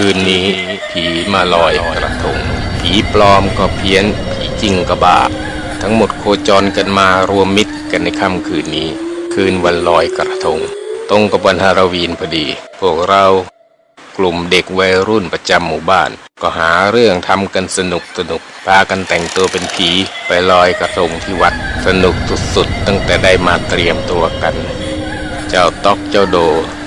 คืนนี้ผีมาลอยกระทงผีปลอมก็เพี้ยน ผีจริงก็บ้าทั้งหมดโคจรกันมารวมมิตรกันในค่ำคืนนี้ คืนวันลอยกระทง ตรงกับวันฮาโลวีนพอดี พวกเรากลุ่มเด็กวัยรุ่นประจำหมู่บ้าน ก็หาเรื่องทำกันสนุกสนุกพากันแต่งตัวเป็นผีไปลอยกระทงที่วัด สนุกสุดๆตั้งแต่ได้มาเตรียมตัวกัน เจ้าต๊อกเจ้าโด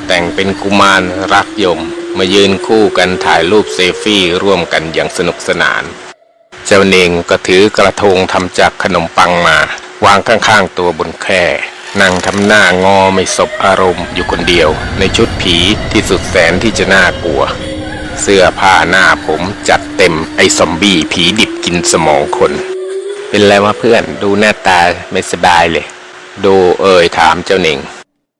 แต่งเป็นกุมารรักยม มายืนคู่กันถ่ายรูปเซลฟี่ร่วมกันอย่างสนุกสนาน เจ้าเนงก็ถือกระทงทำจากขนมปังมา วางข้างๆตัวบนแคร่นั่งทำหน้างอไม่สบอารมณ์อยู่คนเดียว ในชุดผีที่สุดแสนที่จะน่ากลัว เสื้อผ้าหน้าผมจัดเต็มไอ้ซอมบี้ผีดิบกินสมองคน เป็นไรวะเพื่อนดูหน้าตาไม่สบายเลย ดูเอ่ยถามเจ้าเน่ง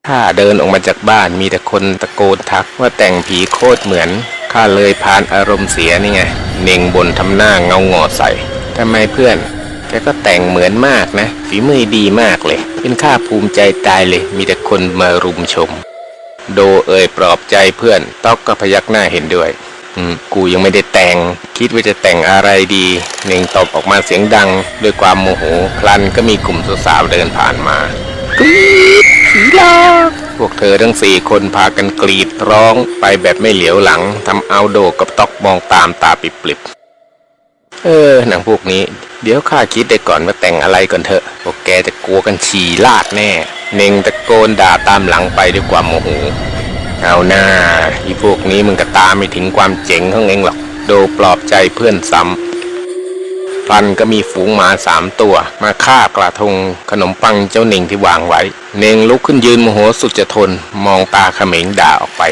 ข้าเดินออกมาจากบ้านมีแต่คนตะโกนทักว่าแต่งผีโคตรเหมือนข้าเลยพานอารมณ์เสียนี่ไงเน่งบนทำหน้าเงาหงอใส่ทำไมเพื่อนแกก็แต่งเหมือนมากนะ ฝีมือดีมากเลย เป็นข้าภูมิใจตายเลย มีแต่คนมารุมชม โดเอ่ยปลอบใจเพื่อนต๊อกก็พยักหน้าเห็นด้วย อืม กูยังไม่ได้แต่ง คิดว่าจะแต่งอะไรดีเน่งตอบออกมาเสียงดัง ด้วยความโมโหพลันก็มีกลุ่มสาวๆเดินผ่านมา ผีหลอกพวกเธอทั้งสี่คนพากันกรีดร้องไปแบบไม่เหลียวหลังทำเอาโดกับต๊อกมองตามตาปิบๆเออหนังพวกนี้ เดี๋ยวข้าคิดได้ก่อนว่าแต่งอะไรก่อนเถอะ พวกแกจะกลัวกันฉี่ลาดแน่ เน่งตะโกนด่าตามหลังไปด้วยความโมโหเอาหน้าอีพวกนี้มึงก็ตามไม่ถึงความเจ๋งของเองหรอก โดปลอบใจเพื่อนซ้ำ พลันก็มีฝูงหมาสามตัว มาฆ่ากระทงขนมปังเจ้าเน่งที่วางไว้ เน่งลุกขึ้นยืนโมโหสุดจะทน มองตาเขม็งด่าออกไป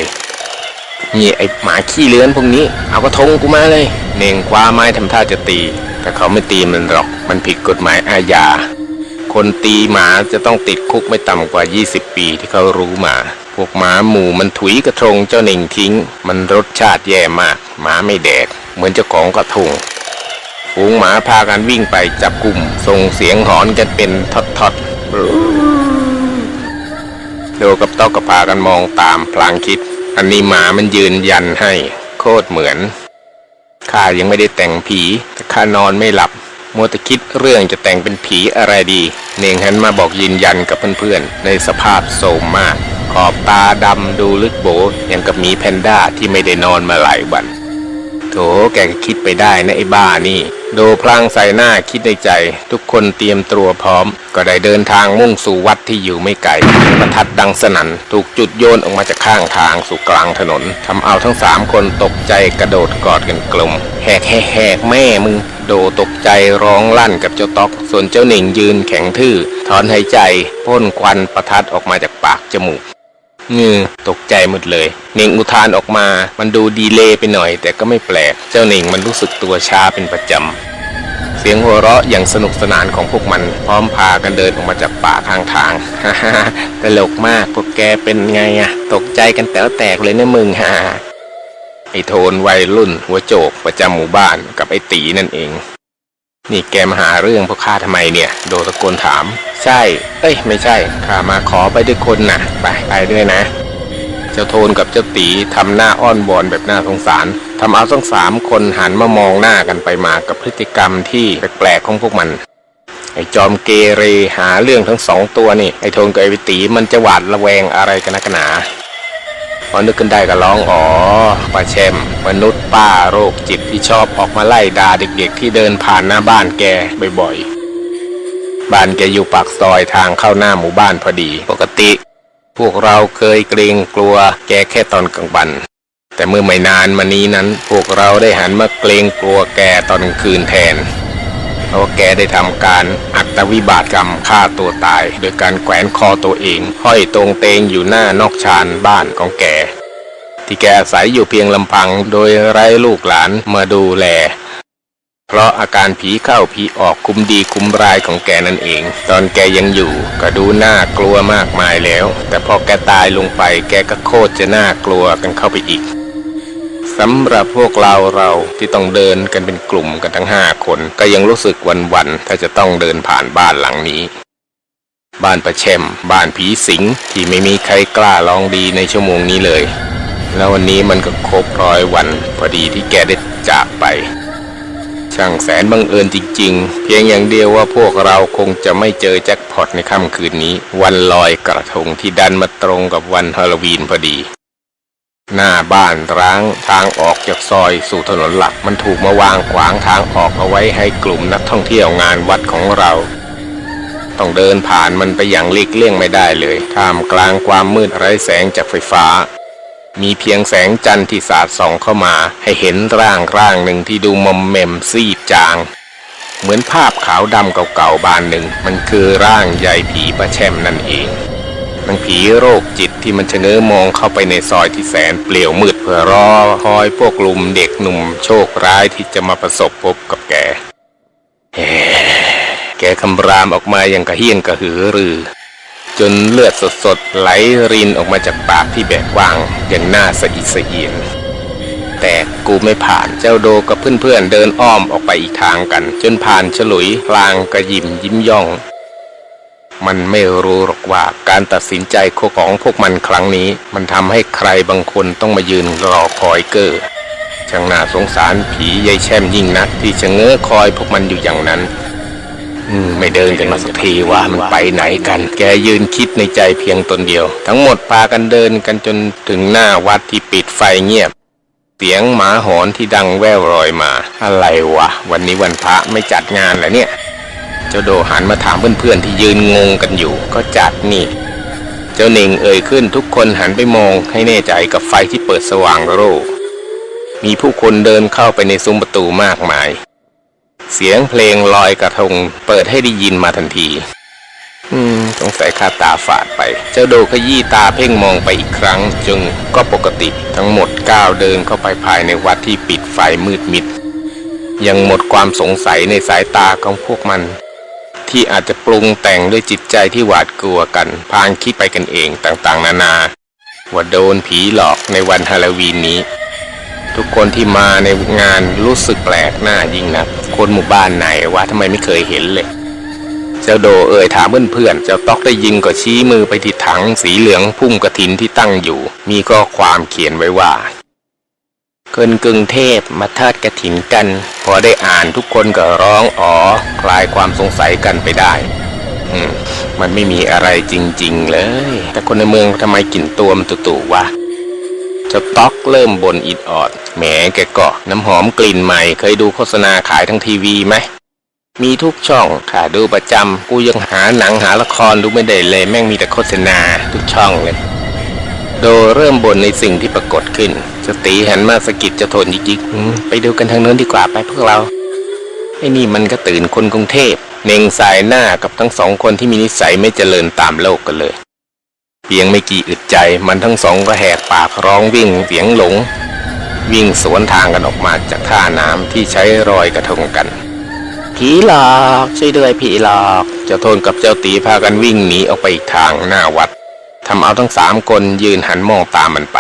นี่ไอหมาขี้เลื้อนพวกนี้ เอากระทงกูมาเลย เน่งคว้าไม้ทำท่าจะตี แต่เขาไม่ตีมันหรอก มันผิดกฎหมายอาญา คนตีหมาจะต้องติดคุกไม่ต่ำกว่า 20 ปีที่เขารู้มา พวกหมาหมู่มันถุยกระทงเจ้าเน่งทิ้ง มันรสชาติแย่มาก หมาไม่แดก เหมือนเจ้าของกระทง ฝูงหมาพากันวิ่งไปจับกลุ่มส่งเสียงหอนกันเป็นทอดๆโดกับต๊อกก็พากันมองตามพลางคิด อันนี้หมามันยืนยันให้โคตรเหมือนข้ายังไม่ได้แต่งผีแต่ข้านอนไม่หลับมัวแต่คิดเรื่องจะแต่งเป็นผีอะไรดี เน่งหันมาบอกยืนยันกับเพื่อนๆ ในสภาพโทรมมาก ขอบตาดำดูลึกโบยังกับมีแพนด้าที่ไม่ได้นอนมาหลายวัน โถแกก็คิดไปได้นะไอ้บ้านี่ ดพลางใส่หน้าคิดในใจ ทุกคนเตรียมตัวพร้อม ก็ได้เดินทางมุ่งสู่วัดที่อยู่ไม่ไกลประทัดดังสนั่นถูกจุดโยนออกมาจากข้างทางสู่กลางถนนทำเอาทั้งสามคนตกใจกระโดดกอดกันกลมแหกแหกแหกแม่มึงโดตกใจร้องลั่นกับเจ้าต๊อก ส่วนเจ้าหนิงยืนแข็งทื่อ ถอนหายใจพ่นควันประทัดออกมาจากปากจมูก งือตกใจหมดเลย เน่งอุทานออกมา มันดูดีเลย์ไปหน่อย แต่ก็ไม่แปลก เจ้าเน่งมันรู้สึกตัวช้าเป็นประจำ เสียงหัวเราะอย่างสนุกสนานของพวกมัน พร้อมพากันเดินออกมาจากป่าข้างทางฮ่าฮ่าตลกมากพวกแกเป็นไงอะตกใจกันแต๋วแตกเลยนะมึงฮ่าไอโทนวัยรุ่นหัวโจกประจำหมู่บ้านกับไอตีนั่นเอง นี่แกมาหาเรื่องพวกข้าทำไมเนี่ย โดตะโกนถาม ใช่ เอ้ย ไม่ใช่ ข้ามาขอไปด้วยคนนะไปไปด้วยนะ เจ้าโทนกับเจ้าตีทำหน้าอ้อนวอนแบบน่าสงสารทำเอาทั้งสามคนหันมามองหน้ากันไปมากับพฤติกรรมที่แปลกๆของพวกมันไอ้จอมเกเรหาเรื่องทั้งสองตัวนี่ไอ้โทนกับไอ้ตีมันจะหวาดระแวงอะไรกันนักหนา พอนึกขึ้นได้ก็ร้องอ๋อป้าแชมมนุษย์ป้าโรคจิตที่ชอบออกมาไล่ด่าเด็กๆที่เดินผ่านหน้าบ้านแกบ่อยๆ บ้านแกอยู่ปากซอยทางเข้าหน้าหมู่บ้านพอดี ปกติ พวกเราเคยเกรงกลัวแกแค่ตอนกลางวัน แต่เมื่อไม่นานมานี้นั้น พวกเราได้หันมาเกรงกลัวแกตอนกลางคืนแทน เพราะว่าแกได้ทำการอัตวิบาตกรรมฆ่าตัวตาย โดยการแขวนคอตัวเอง ห้อยตรงเตงอยู่หน้านอกชานบ้านของแก ที่แกอาศัยอยู่เพียงลำพังโดยไร้ลูกหลานมาดูแล เพราะอาการผีเข้าผีออกคุมดีคุมร้ายของแกนั่นเอง ตอนแกยังอยู่ก็ดูน่ากลัวมากมายแล้ว แต่พอแกตายลงไปแกก็โคตรจะน่ากลัวกันเข้าไปอีก สำหรับพวกเราเราที่ต้องเดินกันเป็นกลุ่มกันทั้งห้าคน ก็ยังรู้สึกวันๆถ้าจะต้องเดินผ่านบ้านหลังนี้ บ้านประแชมบ้านผีสิงที่ไม่มีใครกล้าลองดีในชั่วโมงนี้เลย แล้ววันนี้มันก็ครบร้อยวัน พอดีที่แกได้จากไป ช่างแสนบังเอิญจริง ๆ เพียงอย่างเดียวว่าพวกเราคงจะไม่เจอแจ็คพอตในค่ำคืนนี้ วันลอยกระทงที่ดันมาตรงกับวันฮาโลวีนพอดี หน้าบ้านร้างทางออกจากซอยสู่ถนนหลักมันถูกมาวางขวางทางออกเอาไว้ให้กลุ่มนักท่องเที่ยวงานวัดของเรา ต้องเดินผ่านมันไปอย่างลีกเลี่ยงไม่ได้เลยท่ามกลางความมืดไร้แสงจากไฟฟ้า มีเพียงแสงจันทร์ที่สาดส่องเข้ามา ให้เห็นร่างร่างหนึ่งที่ดูมอมแมมซีดจาง เหมือนภาพขาวดำเก่าๆบานหนึ่ง มันคือร่างใหญ่ผีประแช่มนั่นเองนางผีโรคจิต ที่มันชะเง้อมองเข้าไปในซอยที่แสนเปลี่ยวมืดเพื่อรอคอยพวกลุมเด็กหนุ่มโชคร้ายที่จะมาประสบพบกับแก แกคำรามออกมาอย่างกระเฮี้ยนกระหือรือ จนเลือดสดๆไหลรินออกมาจากปากที่แบกว้างอย่างน่าสะอิดสะเอียนแต่กูไม่ผ่านเจ้าโดกับเพื่อนๆเดินอ้อมออกไปอีกทางกัน จนผ่านฉลุยพลางกระยิมยิ้มย่อง มันไม่รู้หรอก ว่าการตัดสินใจของพวกมันครั้งนี้ มันทำให้ใครบางคนต้องมายืนรอคอยเกอร์ช่างน่าสงสารผียายแช่มยิ่งนัก ที่ชะเง้อคอยพวกมันอยู่อย่างนั้นมไม่เดินกันมาสักทีว่ามันไปไหนกัน แกยืนคิดในใจเพียงตนเดียว ทั้งหมดพากันเดินกันจนถึงหน้าวัดที่ปิดไฟเงียบ เสียงหมาหอนที่ดังแว่วลอยมา อะไรวะ วันนี้วันพระไม่จัดงานแล้วเนี่ย จ้าโดหันมาถามเพื่อนๆที่ยืนงงกันอยู่ ก็จัดนี่ เจ้าหนิงเอ่ยขึ้นทุกคนหันไปมองให้แน่ใจกับไฟที่เปิดสว่างโร่มีผู้คนเดินเข้าไปในซุ้มประตูมากมาย เสียงเพลงลอยกระทงเปิดให้ได้ยินมาทันที อืมสงสัยข้าตาฝาดไป เจ้าโดขยี้ตาเพ่งมองไปอีกครั้ง จึงก็ปกติทั้งหมดก้าวเดินเข้าไปภายในวัดที่ปิดไฟมืดมิดยังหมดความสงสัยในสายตาของพวกมัน ที่อาจจะปรุงแต่งด้วยจิตใจที่หวาดกลัวกันพางคิดไปกันเองต่างๆ นานา ว่าโดนผีหลอกในวันฮาโลวีนนี้ ทุกคนที่มาในงานรู้สึกแปลกหน้ายิ่งนักคนหมู่บ้านไหนว่าทำไมไม่เคยเห็นเลย เจ้าโดเอ่ยถามเพื่อนๆเจ้าต๊อกได้ยินก็ชี้มือไปที่ถังสีเหลืองพุ่มกระถินที่ตั้งอยู่ มีข้อความเขียนไว้ว่า คนกรุงเทพมาทอดกระถินกัน พอได้อ่านทุกคนก็ร้องอ๋อคลายความสงสัยกันไปได้ อืมมันไม่มีอะไรจริง ๆ เลย แต่คนในเมืองทำไมกลิ่นตัวมันตุ่ๆวะเจ้าต๊อกเริ่มบนอิดออดแหมแกก็น้ำหอมกลิ่นใหม่ เคยดูโฆษณาขายทั้งทีวีไหมมีทุกช่องค่ะดูประจำกูยังหาหนังหาละครดูไม่ได้เลย แม่งมีแต่โฆษณาทุกช่องเลย โดเริ่มบนในสิ่งที่ปรากฏขึ้น สตีหันมาสะกิดเจะทนยิกๆหืมไปดูกันทางโน้นดีกว่าไปพวกเราไอ้นี่มันก็ตื่นคนกรุงเทพเน่งสายหน้ากับทั้งสองคนที่มีนิสัยไม่เจริญตามโลกกันเลย เพียงไม่กี่อึดใจ มันทั้งสองก็แหกปากร้องวิ่งเสียงหลง วิ่งสวนทางกันออกมาจากท่าน้ำที่ใช้รอยกระทงกันผีหลอกช่วยด้วยผีหลอกเจ้าโทนกับเจ้าตีพากันวิ่งหนีออกไปอีกทางหน้าวัดทำเอาทั้งสามคนยืนหันมองตามมันไป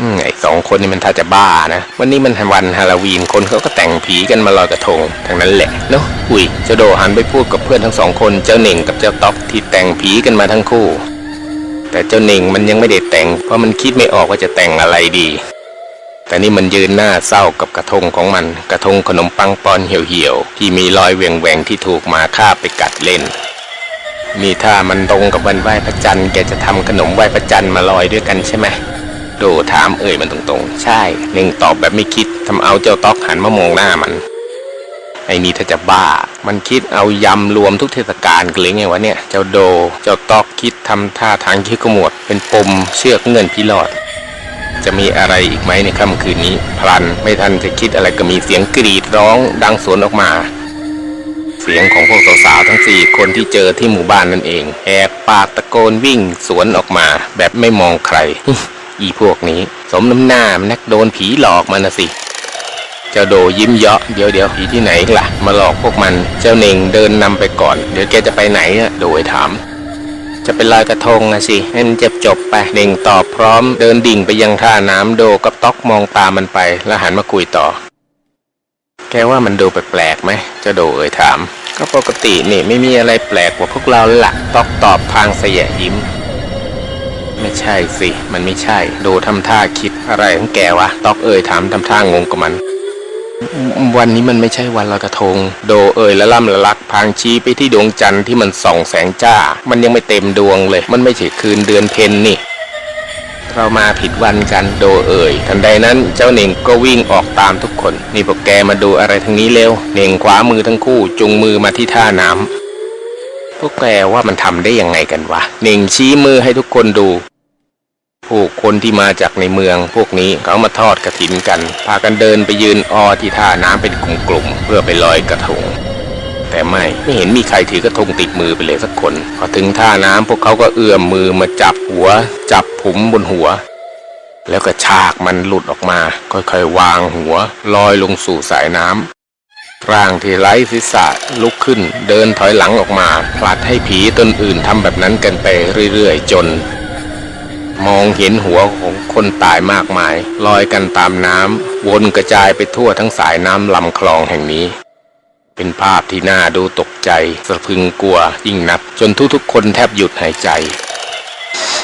อืมไอสองคนนี่มันถ้าจะบ้านะ วันนี้มันวันฮาโลวีนคนเขาก็แต่งผีกันมาลอยกระทงทั้งนั้นแหละเนาะอุ้ยเจ้าโดหันไปพูดกับเพื่อนทั้งสองคนเจ้าเหน่งกับเจ้าต๊อกที่แต่งผีกันมาทั้งคู่ แต่เจ้าเหน่งมันยังไม่ได้แต่ง เพราะมันคิดไม่ออกว่าจะแต่งอะไรดี แต่นี่มันยืนหน้าเศร้ากับกระทงของมัน กระทงขนมปังปอนเหี่ยวๆที่มีรอยแหว่งๆที่ถูกมาฆ่าไปกัดเล่นนี่ถ้ามันตรงกับวันไหว้พระจันทร์แกจะทำขนมไหว้พระจันทร์มาลอยด้วยกันใช่ไหม ดถามเอ่ยมันตรงๆ ใช่เน่งตอบแบบไม่คิดทำเอาเจ้าต๊อกหันมามองหน้ามัน ไอ้นี่ถ้าจะบ้า มันคิดเอายำรวมทุกเทศกาลกันเลยไงวะเนี่ย เจ้าโด เจ้าต๊อกคิดทำท่าทางคิดขมวด เป็นปมเชือกเงินพิรอด จะมีอะไรอีกไหมในค่ำคืนนี้ พลันไม่ทันจะคิดอะไรก็มีเสียงกรีดร้องดังสวนออกมาเสียงของพวกสาวๆทั้งสี่คนที่เจอที่หมู่บ้านนั่นเองแหกปากตะโกนวิ่งสวนออกมา แบบไม่มองใคร อีพวกนี้ สมน้ำหน้ามันนักโดนผีหลอกมานะสิ เจ้าโดยิ้มเยาะเดี๋ยวเดี๋ยวผีที่ไหนล่ะ มาหลอกพวกมัน เจ้าเน่งเดินนำไปก่อน เดี๋ยวแกจะไปไหนอะโดยถาม จะเป็นลอยกระทงนะสิให้มันจบจบไปเน่งตอบพร้อม เดินดิ่งไปยังท่าน้ำโดกับต๊อกมองตามันไป แล้วหันมาคุยต่อ แกว่ามันดูแปลกๆไหมเจ้าโดเอ่ยถาม ก็ปกตินี่ไม่มีอะไรแปลกกว่าพวกเราละต๊อกตอบพางเสยยิ้ม ไม่ใช่สิ มันไม่ใช่ ดูทำท่าคิดอะไรของแกวะ ตอกเอ่ยถามทำท่างงกับมัน วันนี้มันไม่ใช่วันลอยกระทง โดเอ่ยละล่ำละลักพางชี้ไปที่ดวงจันทร์ที่มันส่องแสงจ้า มันยังไม่เต็มดวงเลย มันไม่ใช่คืนเดือนเพ็ญนี่เรามาผิดวันกันโดเอ่ย ทันใดนั้นเจ้าเน่งก็วิ่งออกตามทุกคน นี่พวกแกมาดูอะไรทางนี้เร็ว เน่งขวามือทั้งคู่จุงมือมาที่ท่าน้ำพวกแกว่ามันทำได้ยังไงกันวะ เน่งชี้มือให้ทุกคนดู ผู้คนที่มาจากในเมืองพวกนี้เขามาทอดกระถินกัน พากันเดินไปยืนออที่ท่าน้ำเป็นกลุ่มๆเพื่อไปลอยกระทง แต่ไม่ไม่เห็นมีใครถือกระทงติดมือไปเลยสักคน พอถึงท่าน้ำพวกเขาก็เอื้อมมือมาจับหัว จับผมบนหัว แล้วก็ชากมันหลุดออกมา ค่อยๆ วางหัวลอยลงสู่สายน้ำร่างที่ไร้ศีรษะลุกขึ้น เดินถอยหลังออกมา ผลัดให้ผีตนอื่นทำแบบนั้นกันไปเรื่อยๆ จน มองเห็นหัวของคนตายมากมาย ลอยกันตามน้ำวนกระจายไปทั่วทั้งสายน้ำลำคลองแห่งนี้ เป็นภาพที่น่าดูตกใจสะพึงกลัวยิ่งนักจนทุกๆคนแทบหยุดหายใจ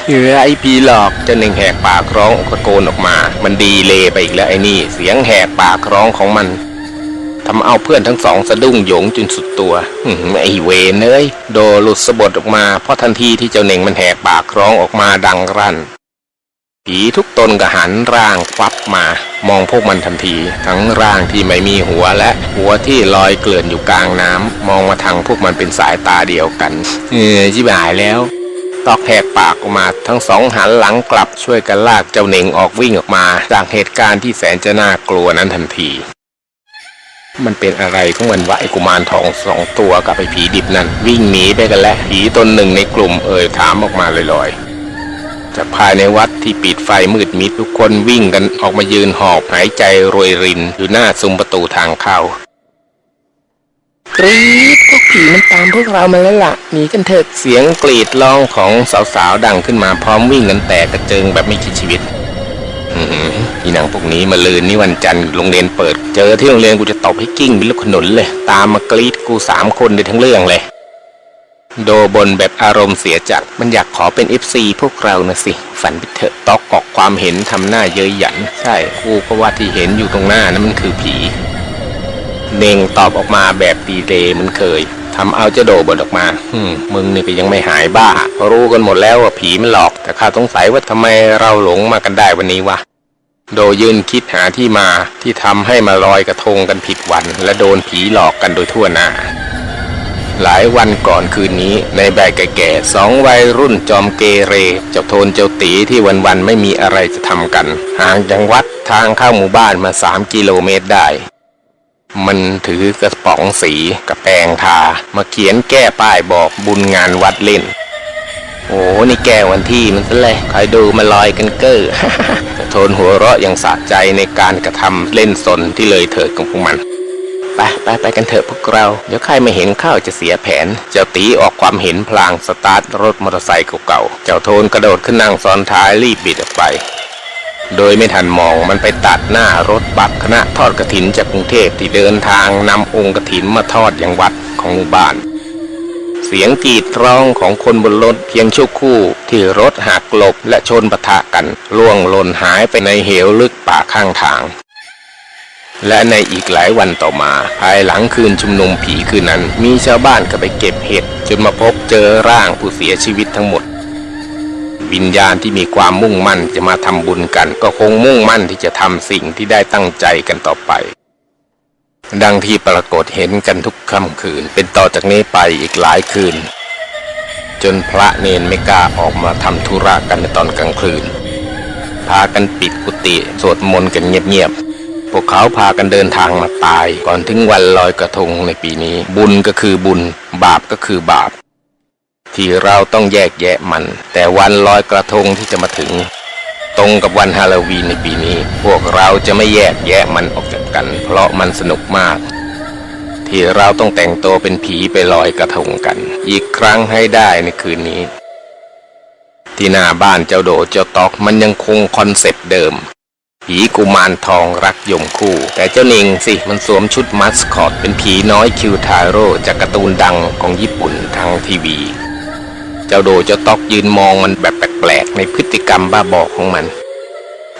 เออไอผีหลอกเจะหนึ่งแหกปากร้องตะโกนออกมา มันดีเลไปอีกแล้วไอ้นี่ เสียงแหกปากร้องของมัน ทำเอาเพื่อนทั้งสองสะดุ้งหยงจนสุดตัวไอเวนเอ้ยโดหลุดสะบดออกมา เพราะทันทีที่เจ้าเน่งมันแหกปากร้องออกมาดังรั่น ผีทุกตนก็หันร่างฟับมา มองพวกมันทันที ทั้งร่างที่ไม่มีหัวและ หัวที่ลอยเกลื่อนอยู่กลางน้ำมองมาทางพวกมันเป็นสายตาเดียวกันเออจิบหายแล้วตอกแหกปากออกมาทั้งสองหันหลังกลับช่วยกันลากเจ้าเหน่งออกวิ่งออกมา จากเหตุการณ์ที่แสนจะน่ากลัวนั้นทันที มันเป็นอะไรของมันวะไอ้กุมารทองสองตัวกับไอ้ผีดิบนั่นวิ่งหนีไปกันแล้วผีตนหนึ่งในกลุ่มเอ่ยถามออกมาลอยๆจากภายในวัดที่ปิดไฟมืดมิดทุกคนวิ่งกันออกมายืนหอบหายใจโรยรินอยู่หน้าซุ้มประตูทางเข้ากรีดพวกผีมันตามพวกเรามาแล้วล่ะหนีกันเถอะเสียงกรีดร้องของสาวๆดังขึ้นมาพร้อมวิ่งกันแตกกระเจิงแบบไม่คิดชีวิต อีหนังพวกนี้มาลืนนี่วันจันทร์โรงเรียนเปิด เจอที่โรงเรียนกูจะตบให้กิ้งเป็นลูกขนุนเลย ตามมากรีดกูสามคนในทั้งเรื่องเลย โดบนแบบอารมณ์เสียจัดมันอยากขอเป็น FC พวกเรานะสิ ฝันไปเถอะตอกกอกความเห็นทำหน้าเย้ยหยัน ใช่กูก็ว่าที่เห็นอยู่ตรงหน้านั้นมันคือผีเน่งตอบออกมาแบบดีเลยมันเคยทำเอาเจ้าโดบนออกมาฮึมมึงนี่ก็ยังไม่หายบ้า รู้กันหมดแล้วว่าผีมันหลอก แต่ข้าสงสัยว่าทำไมเราหลงมากันได้วันนี้วะ โดยยืนคิดหาที่มาที่ทำให้มาลอยกระทงกันผิดวัน และโดนผีหลอกกันโดยทั่วหน้า หลายวันก่อนคืนนี้ในแบกแก่ๆสองวัยรุ่นจอมเกเร เจ้าโทนเจ้าตีที่วันๆไม่มีอะไรจะทำกัน ห่างจากวัดทางเข้าหมู่บ้านมาสามกิโลเมตรได้ มันถือกระป๋องสีกับแปงทา มาเขียนแก้ป้ายบอกบุญงานวัดเล่น โอ้นี่แกวันที่มันซะเลยคอยดูมาลอยกันเก้อโทนหัวเราะอยังสะใจในการกระทำเล่นสนที่เลยเถิดของพวกมันไปไปไปกันเถอะพวกเรา เดี๋ยวใครมาเห็นข้าจะเสียแผน เจ้าตีออกความเห็นพลางสตาร์ทรถมอเตอร์ไซค์เก่าๆ เจ้าโทนกระโดดขึ้นนั่งซ้อนท้ายรีบบิดออกไป โดยไม่ทันมองมันไปตัดหน้ารถบัสคณะทอดกระถินจากกรุงเทพที่เดินทางนำองค์กระถินมาทอดอยังวัดของหมู่บ้าน เสียงกรีดร้องของคนบนรถเพียงชั่วครู่ ที่รถหักหลบและชนปะทะกันล่วงหล่นหายไปในเหวลึกป่าข้างทาง และในอีกหลายวันต่อมา ภายหลังคืนชุมนุมผีคืนนั้น มีชาวบ้านก็ไปเก็บเห็ดจนมาพบเจอร่างผู้เสียชีวิตทั้งหมดวิญญาณที่มีความมุ่งมั่นจะมาทำบุญกัน ก็คงมุ่งมั่นที่จะทำสิ่งที่ได้ตั้งใจกันต่อไป ดังที่ปรากฏเห็นกันทุกค่ำคืน เป็นต่อจากนี้ไปอีกหลายคืน จนพระเนนไม่กล้าออกมาทำธุระกันในตอนกลางคืน พากันปิดกุฏิสวดมนต์กันเงียบๆ พวกเขาพากันเดินทางมาตาย ก่อนถึงวันลอยกระทงในปีนี้ บุญก็คือบุญ บาปก็คือบาป ที่เราต้องแยกแยะมัน แต่วันลอยกระทงที่จะมาถึง ตรงกับวันฮาโลวีนในปีนี้ พวกเราจะไม่แยกแยะมันออกจาก กัน เพราะมันสนุกมาก ที่เราต้องแต่งตัวเป็นผีไปลอยกระทงกัน อีกครั้งให้ได้ในคืนนี้ ที่หน้าบ้านเจ้าโดเจ้าตอกมันยังคงคอนเซ็ปต์เดิม ผีกุมารทองรักยมคู่ แต่เจ้านิงสิมันสวมชุดมัสคอตเป็นผีน้อยคิวทาโร่จากการ์ตูนดังของญี่ปุ่นทางทีวี เจ้าโดเจ้าตอกยืนมองมันแบบแปลกๆในพฤติกรรมบ้าบอของมัน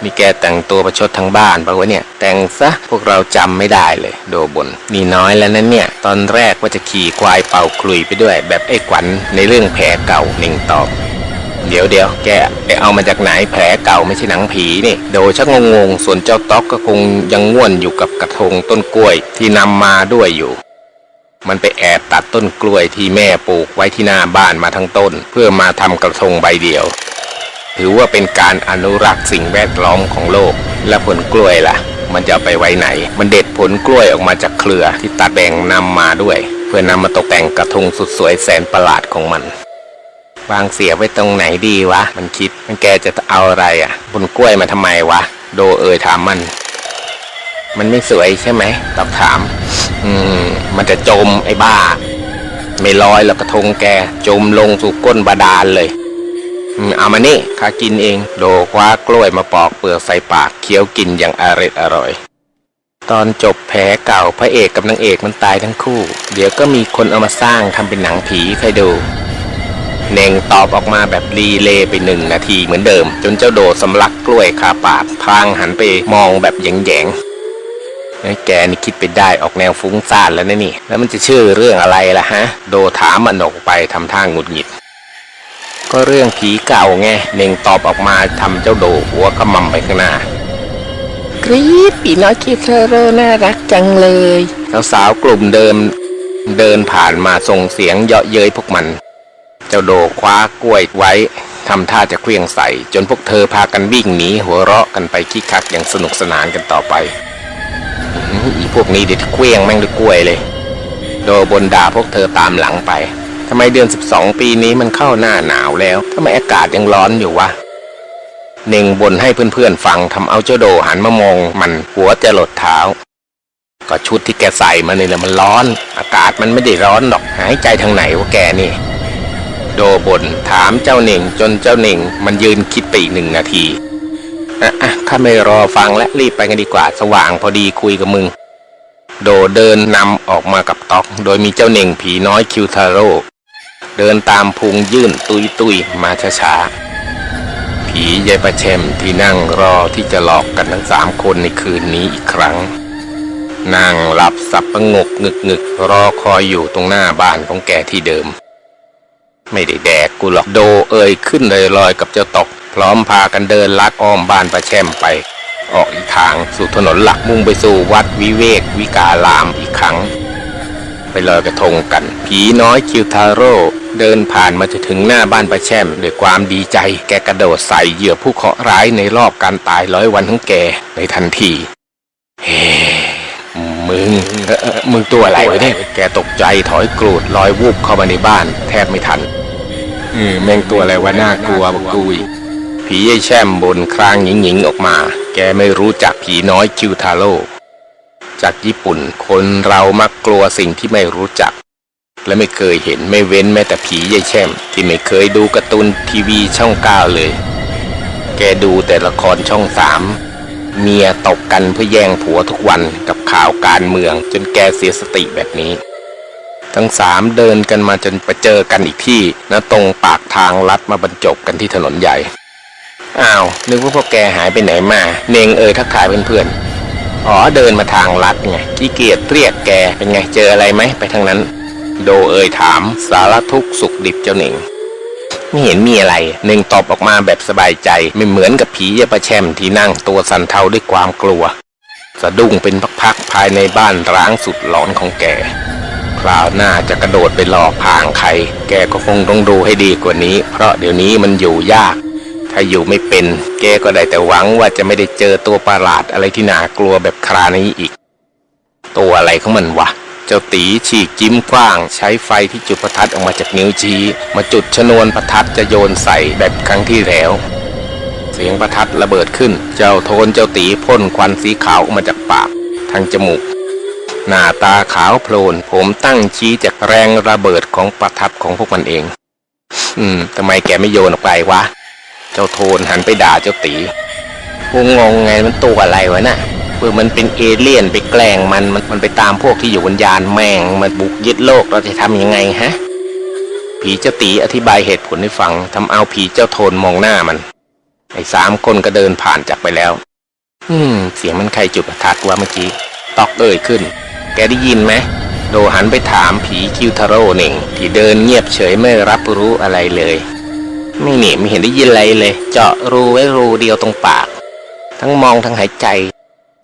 มีแกแต่งตัวประชดทั้งบ้านปะวะเนี่ย แต่งซะพวกเราจำไม่ได้เลย โดบน นี่น้อยแล้วนั้นเนี่ย ตอนแรกว่าจะขี่ควายเป่าคลุยไปด้วย แบบไอ้ขวัญในเรื่องแผลเก่าหนึ่งตอบเดี๋ยวเดี๋ยวแกไปเอามาจากไหนแผลเก่าไม่ใช่หนังผีนี่ โดชักงงๆส่วนเจ้าต๊อกก็คงยังง่วนอยู่กับกระทงต้นกล้วยที่นำมาด้วยอยู่ มันไปแอบตัดต้นกล้วยที่แม่ปลูกไว้ที่หน้าบ้านมาทั้งต้น เพื่อมาทำกระทงใบเดียว ถือว่าเป็นการอนุรักษ์สิ่งแวดล้อมของโลก และผลกล้วยล่ะ มันจะไปไว้ไหน มันเด็ดผลกล้วยออกมาจากเครือที่ตัดแบ่งนำมาด้วย เพื่อนำมาตกแต่งกระทงสุดสวยแสนประหลาดของมันวางเสียไว้ตรงไหนดีวะ มันคิด มันแกจะเอาอะไรอะบนกล้วยมาทำไมวะ โดเอ่ยถามมัน มันไม่สวยใช่ไหมตอบถาม อืม มันจะจมไอ้บ้า ไม่ลอยแล้วกระทงแก จมลงสู่ก้นบาดาลเลย เอามานี่ข้ากินเองโดคว้ากล้วยมาปอกเปลือกใส่ปากเคี้ยวกินอย่างอร่อยอร่อย ตอนจบแผลเก่าพระเอกกับนางเอกมันตายทั้งคู่ เดี๋ยวก็มีคนเอามาสร้างทำเป็นหนังผีใครดูเน่งตอบออกมาแบบรีเลย์ไปหนึ่งนาทีเหมือนเดิม จนเจ้าโดสำลักกล้วยคาปากพลางหันไปมองแบบแยงๆไอ้แกนี่คิดไปได้ออกแนวฟุ้งซ่านแล้วนะนี่ แล้วมันจะชื่อเรื่องอะไรล่ะฮะ โดถามมันออกไปทำท่างหงุดหงิด ก็เรื่องผีเก่าไงเน่งตอบออกมาทำเจ้าโดหัวขมำไปข้างหน้ากรี๊ดปีน้อยคิดเธอเรอน่ารักจังเลยสาวๆกลุ่มเดิมเดินผ่านมาส่งเสียงเยาะเย้ยพวกมัน เจ้าโดคว้ากล้วยไว้ทำท่าจะเคลี้ยงใส่ จนพวกเธอพากันวิ่งหนีหัวเราะกันไปคิกคักอย่างสนุกสนานกันต่อไปอื้อหืออีพวกนี้เดี๋ยวจะเคลี้ยงแม่งด้วยกล้วยเลย โดบนด่าพวกเธอตามหลังไป ทำไมเดือน 12 ปีนี้มันเข้าหน้าหนาวแล้วทำไมอากาศยังร้อนอยู่วะเน่งบนให้เพื่อนๆฟังทำเอาเจ้าโดหันมามองมันหัวจะหลดเท้า ก็ชุดที่แกใส่มานี่แหละมันร้อน อากาศมันไม่ได้ร้อนหรอกหายใจทางไหนวะแกนี่ โดบนถามเจ้าเน่งจนเจ้าเน่งมันยืนคิดไปอีกหนึ่งนาทีอะอะข้าไม่รอฟังและรีบไปกันดีกว่าสว่างพอดีคุยกับมึงโดเดินนำออกมากับต็อก โดยมีเจ้าเน่งผีน้อยคิวทาโร่ เดินตามพุงยื่นตุยตุยมาช้าๆ ผียายประเชมที่นั่งรอที่จะหลอกกันทั้งสามคนในคืนนี้อีกครั้ง นั่งหลับสับประงกงึกงึกรอคอยอยู่ตรงหน้าบ้านของแกที่เดิม ไม่ได้แดกกูหรอกโดเอ่ยขึ้นลอยลอยๆกับเจ้าตก พร้อมพากันเดินลัดอ้อมบ้านประแชมไป ออกอีกทางสู่ถนนหลักมุ่งไปสู่วัดวิเวกวิกาลามอีกครั้ง ไปลอยกระทงกัน ผีน้อยคิวทาโร่เดินผ่านมาจะถึงหน้าบ้านประแช่มด้วยความดีใจ แกกระโดดใส่เหยื่อผู้เคราะห์ร้ายในรอบการตายร้อยวันของแกในทันทีเฮ้มึงมึงตัวอะไรวะเนี่ยแกตกใจถอยกรูดลอยวูบเข้ามาในบ้าน แทบไม่ทันเออแม่งตัวอะไรวะน่ากลัวบกุยผีไอ้แช่มบนครางหญิงๆออกมา แกไม่รู้จักผีน้อยคิวทาโร่ จากญี่ปุ่น คนเรามักกลัวสิ่งที่ไม่รู้จัก และไม่เคยเห็นไม่เว้นแม้แต่ผียายแช่ม ที่ไม่เคยดูการ์ตูนทีวีช่องเก้าเลย แกดูแต่ละครช่องสามเมียตกกันเพื่อแย่งผัวทุกวันกับข่าวการเมือง จนแกเสียสติแบบนี้ ทั้งสามเดินกันมาจนไปเจอกันอีกที่ณตรงปากทางลัดมาบรรจบกันที่ถนนใหญ่อ้าวนึกว่าพวกแกหายไปไหนมา เนงเอ่ยทักทายเพื่อนๆ อ๋อเดินมาทางลัดไงขี้เกียจเรียกแกเป็นไงเจออะไรไหมไปทางนั้น โดเอ่ยถามสารทุกสุขดิบเจ้าหนิงไม่เห็นมีอะไรหนึ่งตอบออกมาแบบสบายใจไม่เหมือนกับผียาประแชมที่นั่งตัวสั่นเทาด้วยความกลัว สะดุ้งเป็นพักๆภายในบ้านร้างสุดหลอนของแกคราวหน้าจะกระโดดไปหลอกพางใคร แกก็คงต้องดูให้ดีกว่านี้ เพราะเดี๋ยวนี้มันอยู่ยาก ถ้าอยู่ไม่เป็น แกก็ได้แต่หวังว่าจะไม่ได้เจอตัวประหลาดอะไรที่น่ากลัวแบบครานี้อีก ตัวอะไรของมันวะเจ้าตีฉีกจิ้มกว้าง ใช้ไฟที่จุดประทัดออกมาจากนิ้วชี้ มาจุดชนวนประทัดจะโยนใส่แบบครั้งที่แล้ว เสียงประทัดระเบิดขึ้น เจ้าโทนเจ้าตีพ่นควันสีขาวออกมาจากปากทางจมูก หน้าตาขาวโพลน ผมตั้งชี้จากแรงระเบิดของประทัดของพวกมันเอง อืมทำไมแกไม่โยนออกไปวะ จ้าโทนหันไปด่าเจ้าตีกูงงไงมันตัวอะไรวะน่ะคือมันเป็นเอเลี่ยนไปแกล้งมันมัน มันไปตามพวกที่อยู่บนยานแม่งมันบุกยึดโลกเราจะทำยังไงฮะ ผีเจ้าตีอธิบายเหตุผลให้ฟังทำเอาผีเจ้าโทนมองหน้ามัน ไอ้สามคนก็เดินผ่านจากไปแล้ว อืม เสียงมันใครจุดประทัดวะเมื่อกี้ ตอกเอ่ยขึ้น แกได้ยินไหมโดหันไปถามผีคิวทาโร่หนึ่งที่เดินเงียบเฉยไม่รับรู้อะไรเลย ไม่เหนีไม่เห็นได้ยินอะไรเลย เจาะรูไว้รูเดียวตรงปาก ทั้งมองทั้งหายใจ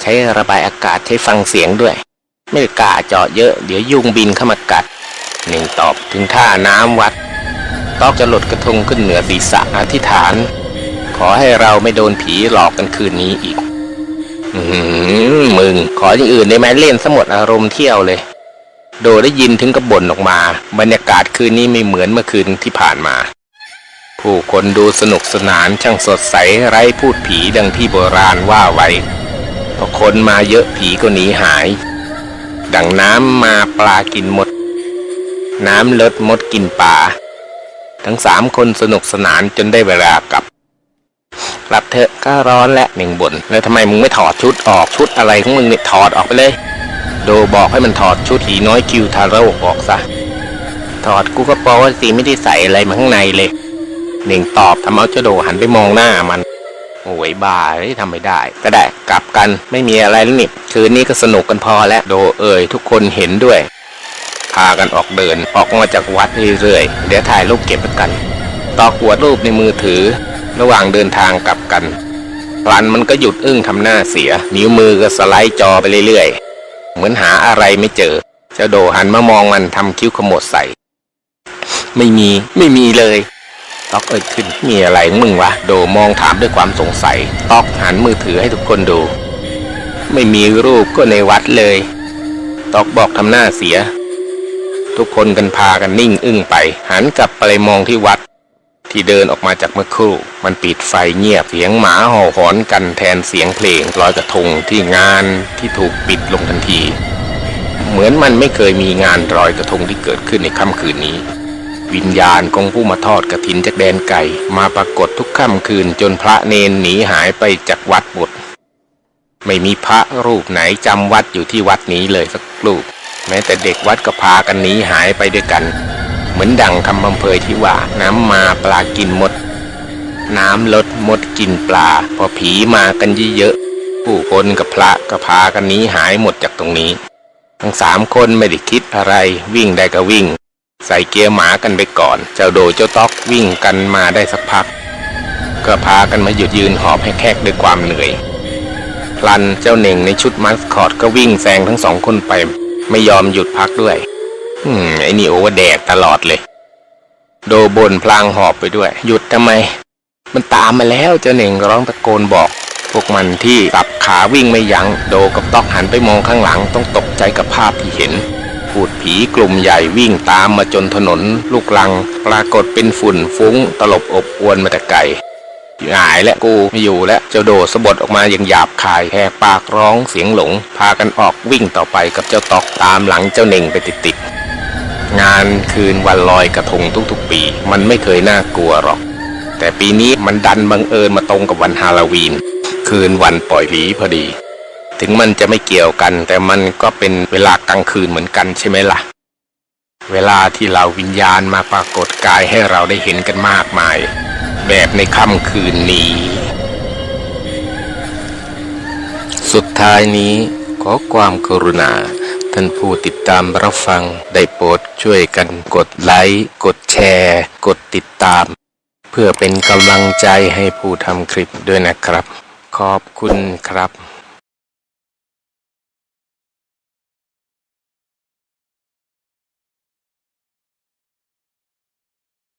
ใช้ระบายอากาศใช้ฟังเสียงด้วย ไม่กล้าเจาะเยอะ เดี๋ยวยุงบินเข้ามากัดหนึ่งตอบถึงท่าน้ำวัดตอกจะหลดกระทงขึ้นเหนือศีรษะอธิษฐาน ขอให้เราไม่โดนผีหลอกกันคืนนี้อีกอืมมึง ขออย่างอื่นได้ไหมเล่นสมดอารมณ์เที่ยวเลย โดได้ยินถึงกระบ่นออกมา บรรยากาศคืนนี้ไม่เหมือนเมื่อคืนที่ผ่านมา ผู้คนดูสนุกสนานช่างสดใสไร้พูดผีดังที่โบราณว่าไว้พอคนมาเยอะผีก็หนีหาย ดังน้ำมาปลากินหมด น้ำเลิดมดกินป่า ทั้งสามคนสนุกสนานจนได้เวลากลับกลับเถอะก็ร้อนและหนึ่งบนแล้วทำไมมึงไม่ถอดชุดออกชุดอะไรของมึงเนี่ยถอดออกไปเลย โดบอกให้มันถอดชุดผีน้อยคิวทาโร่ออกซะถอดกูก็ปอว่าสีไม่ได้ใส่อะไรมาข้างในเลย หนึ่งตอบทำเอาเจ้าโดหันไปมองหน้ามันโอ้ยบ้าเฮ้ทำไม่ได้ ก็ได้กลับกันไม่มีอะไรแล้วนี่คืนนี้ก็สนุกกันพอแล้วโดเอ่ยทุกคนเห็นด้วย พากันออกเดินออกมาจากวัดเรื่อยๆเดี๋ยวถ่ายรูปเก็บกันตอกหัวรูปในมือถือ ระหว่างเดินทางกลับกันพลันมันก็หยุดอึ้งทำหน้าเสีย นิ้วมือก็สไลด์จอไปเรื่อยๆ เหมือนหาอะไรไม่เจอ เจ้าโดหันมามองมันทำคิ้วขมวดใส่ ไม่มีไม่มีเลย ตอกเอ่ยขึ้น มีอะไรมึงวะ โดมองถามด้วยความสงสัยตอกหันมือถือให้ทุกคนดู ไม่มีรูปก็ในวัดเลยตอกบอกทำหน้าเสีย ทุกคนกันพากันนิ่งอึ้งไป หันกลับไปมองที่วัด ที่เดินออกมาจากเมื่อครู่ มันปิดไฟเงียบเสียงหมาเห่าหอนกันแทนเสียงเพลงลอยกระทงที่งานที่ถูกปิดลงทันที เหมือนมันไม่เคยมีงานลอยกระทงที่เกิดขึ้นในค่ำคืนนี้ วิญญาณของผู้มาทอดกระถินจากแดนไก่ มาปรากฏทุกค่ำคืนจนพระเนนหนีหายไปจากวัดหมดไม่มีพระรูปไหนจำวัดอยู่ที่วัดนี้เลยสักรูป แม้แต่เด็กวัดก็พากันหนีหายไปด้วยกัน เหมือนดังคำบำเพยที่ว่าน้ำมาปลากินหมด น้ำลดมดกินปลา พอผีมากันเยอะๆผู้คนกับพระก็พากันหนีหายหมดจากตรงนี้ ทั้งสามคนไม่ได้คิดอะไร วิ่งได้ก็วิ่ง ใส่เกียร์หมากันไปก่อน เจ้าโดเจ้าต๊อกวิ่งกันมาได้สักพัก ก็พากันมาหยุดยืนหอบแหกๆด้วยความเหนื่อย พลันเจ้าเหน่งในชุดมัสคอตก็วิ่งแซงทั้งสองคนไป ไม่ยอมหยุดพักด้วย อืมไอ้นี่โอเวอร์แดกตลอดเลย โดบนพลางหอบไปด้วย หยุดทำไม มันตามมาแล้วเจ้าเหน่งร้องตะโกนบอก พวกมันที่สับขาวิ่งไม่ยัง้งโดกับต๊อกหันไปมองข้างหลังต้องตกใจกับภาพที่เห็น พูดผีกลุ่มใหญ่วิ่งตามมาจนถนน ลูกลัง ปรากฏเป็นฝุ่นฟุ้ง ตลบอบอวนมาแต่ไกลหายและกูไม่อยู่แล้วเจ้าโดสะบดออกมาอย่างหยาบคายแหกปากร้องเสียงหลง พากันออกวิ่งต่อไปกับเจ้าตอกตามหลังเจ้าเน่งไปติดๆงานคืนวันลอยกระทงทุกๆปี มันไม่เคยน่ากลัวหรอก แต่ปีนี้มันดันบังเอิญมาตรงกับวันฮาโลวีน คืนวันปล่อยผีพอดี ถึงมันจะไม่เกี่ยวกัน แต่มันก็เป็นเวลากลางคืนเหมือนกันใช่ไหมล่ะ เวลาที่เราวิญญาณมาปรากฏกายให้เราได้เห็นกันมากมาย แบบในค่ำคืนนี้ สุดท้ายนี้ขอความกรุณา ท่านผู้ติดตามรับฟังได้โปรดช่วยกันกดไลค์ กดแชร์ กดติดตาม เพื่อเป็นกำลังใจให้ผู้ทำคลิปด้วยนะครับ ขอบคุณครับ